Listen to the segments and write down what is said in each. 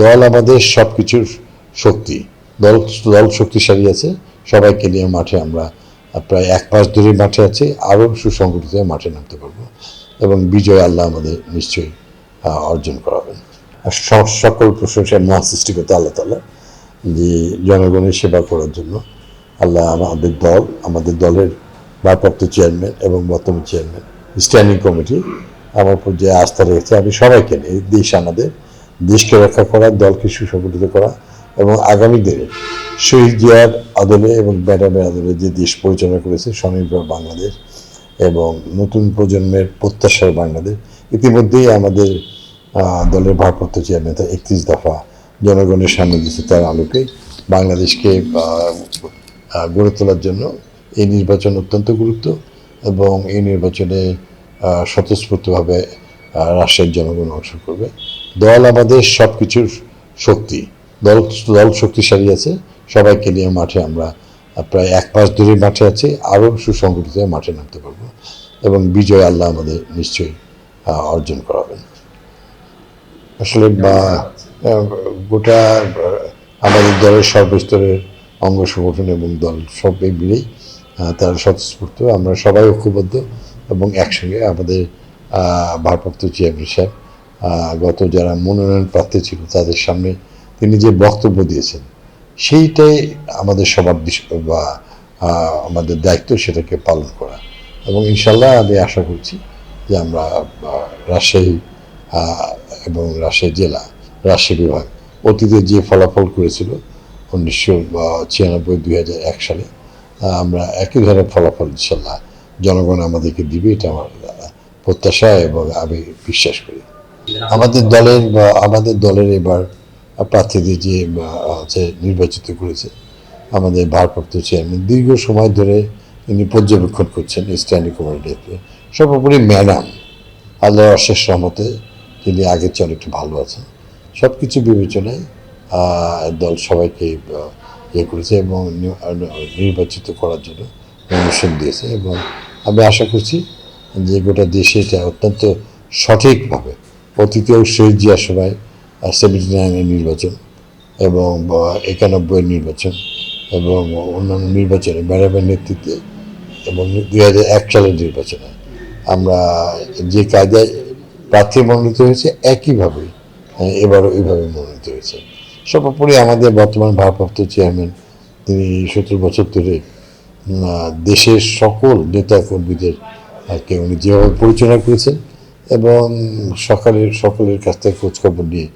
দল আমাদের সব কিছুর শক্তি। দল দল শক্তিশালী আছে। সবাইকে নিয়ে মাঠে আমরা প্রায় এক মাস ধরে মাঠে আছি। আরও সুসংগঠিত মাঠে নামতে পারব। এবং বিজয় আল্লাহ আমাদের নিশ্চয়ই অর্জন করাবেন। সকল প্রশংসা মহা সৃষ্টিকর্তা আল্লাহ তালা যে জনগণের সেবা করার জন্য আল্লাহ আমাদের দল, আমাদের দলের ভারপ্রাপ্ত চেয়ারম্যান এবং বর্তমান চেয়ারম্যান স্ট্যান্ডিং কমিটি আমার উপর যে আস্থা রেখেছে আমি সবাইকে নিয়ে দেশ আমাদের দেশকে রক্ষা করা, দলকে সুসংগঠিত করা এবং আগামী দিনে শহীদ জিয়ার আদলে এবং ম্যাডামের আদলে যে দেশ পরিচালনা করেছে স্বনির্ভর বাংলাদেশ এবং নতুন প্রজন্মের প্রত্যাশার বাংলাদেশ, ইতিমধ্যেই আমাদের দলের ভারপ্রাপ্ত চেয়ারম্যান তার একত্রিশ দফা জনগণের সামনে দিচ্ছে তার আলোকে বাংলাদেশকে গড়ে তোলার জন্য এই নির্বাচন অত্যন্ত গুরুত্ব এবং এই নির্বাচনে স্বতঃস্ফূর্তভাবে রাষ্ট্রের জনগণ অংশ করবে। দল আমাদের সব কিছুর শক্তি। দল দল শক্তিশালী আছে। সবাইকে নিয়ে মাঠে আমরা প্রায় এক মাস ধরে মাঠে আছি। আরও সুসংগঠিত মাঠে নামতে পারব। এবং বিজয় আল্লাহ আমাদের নিশ্চয়ই অর্জন করাবেন। আসলে গোটা আমাদের দলের সর্বস্তরের অঙ্গ সংগঠন এবং দল সবই মিলেই তারা স্বতঃস্ফূর্ত। আমরা সবাই ঐক্যবদ্ধ এবং একসঙ্গে আমাদের ভারপ্রাপ্ত চেয়ারম্যান সাহেব গত যারা মনোনয়ন প্রার্থী ছিল তাদের সামনে তিনি যে বক্তব্য দিয়েছেন, সেইটাই আমাদের সবার বা আমাদের দায়িত্ব সেটাকে পালন করা। এবং ইনশাল্লাহ আমি আশা করছি যে আমরা রাজশাহী এবং রাজশাহী জেলা, রাজশাহী বিভাগ অতীতে যে ফলাফল করেছিল উনিশশো ছিয়ানব্বই, দুই হাজার এক সালে আমরা একই ধরনের ফলাফল ইনশাল্লাহ জনগণ আমাদেরকে দিবে, এটা আমার প্রত্যাশা এবং আমি বিশ্বাস করি। আমাদের দলের আমাদের দলের এবার প্রার্থীদের যে, হচ্ছে নির্বাচিত করেছে, আমাদের ভারপ্রাপ্ত চেয়ারম্যান, দীর্ঘ সময় ধরে তিনি পর্যবেক্ষণ করছেন স্ট্যান্ডিং কমিটিতে সর্বোপরি ম্যাডাম আল্লাহ অশেষ রহমতে তিনি আগের চলে একটু ভালো আছেন। সব কিছু বিবেচনায় দল সবাইকে ইয়ে করেছে এবং নির্বাচিত করার জন্য নমিনেশন দিয়েছে এবং আমি আশা করছি যে গোটা দেশে এটা অত্যন্ত সঠিকভাবে, অতীতেও শহীদ জিয়ার সময় সেভেন্টি নাইনের নির্বাচন এবং একানব্বইয়ের নির্বাচন এবং অন্যান্য নির্বাচনে ম্যাডামের নেতৃত্বে এবং দুই হাজার এক সালের নির্বাচনে আমরা যে কায়দায় প্রার্থী মনোনীত হয়েছে, একইভাবে এবারও এইভাবে মনোনীত হয়েছে। সর্বোপরি আমাদের বর্তমান ভারপ্রাপ্ত চেয়ারম্যান, তিনি সত্তর বছর ধরে দেশের সকল নেতা কে উনি যেভাবে পরিচালনা করেছেন এবং সকালের, সকলের কাছ থেকে খোঁজখবর নিয়ে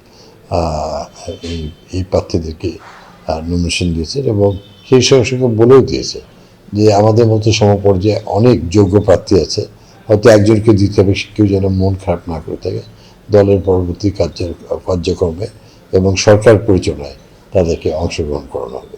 এই এই প্রার্থীদেরকে নমিনেশন দিয়েছেন এবং সেই সঙ্গে সঙ্গে বলেও দিয়েছে যে আমাদের মতো সমপর্যায়ে অনেক যোগ্য প্রার্থী আছে, হয়তো একজনকে দিতে হবে কেউ যেন মন খারাপ না করে থাকে। দলের পরবর্তী কার্য, কার্যক্রমে এবং সরকার পরিচালনায় তাদেরকে অংশগ্রহণ করানো হবে।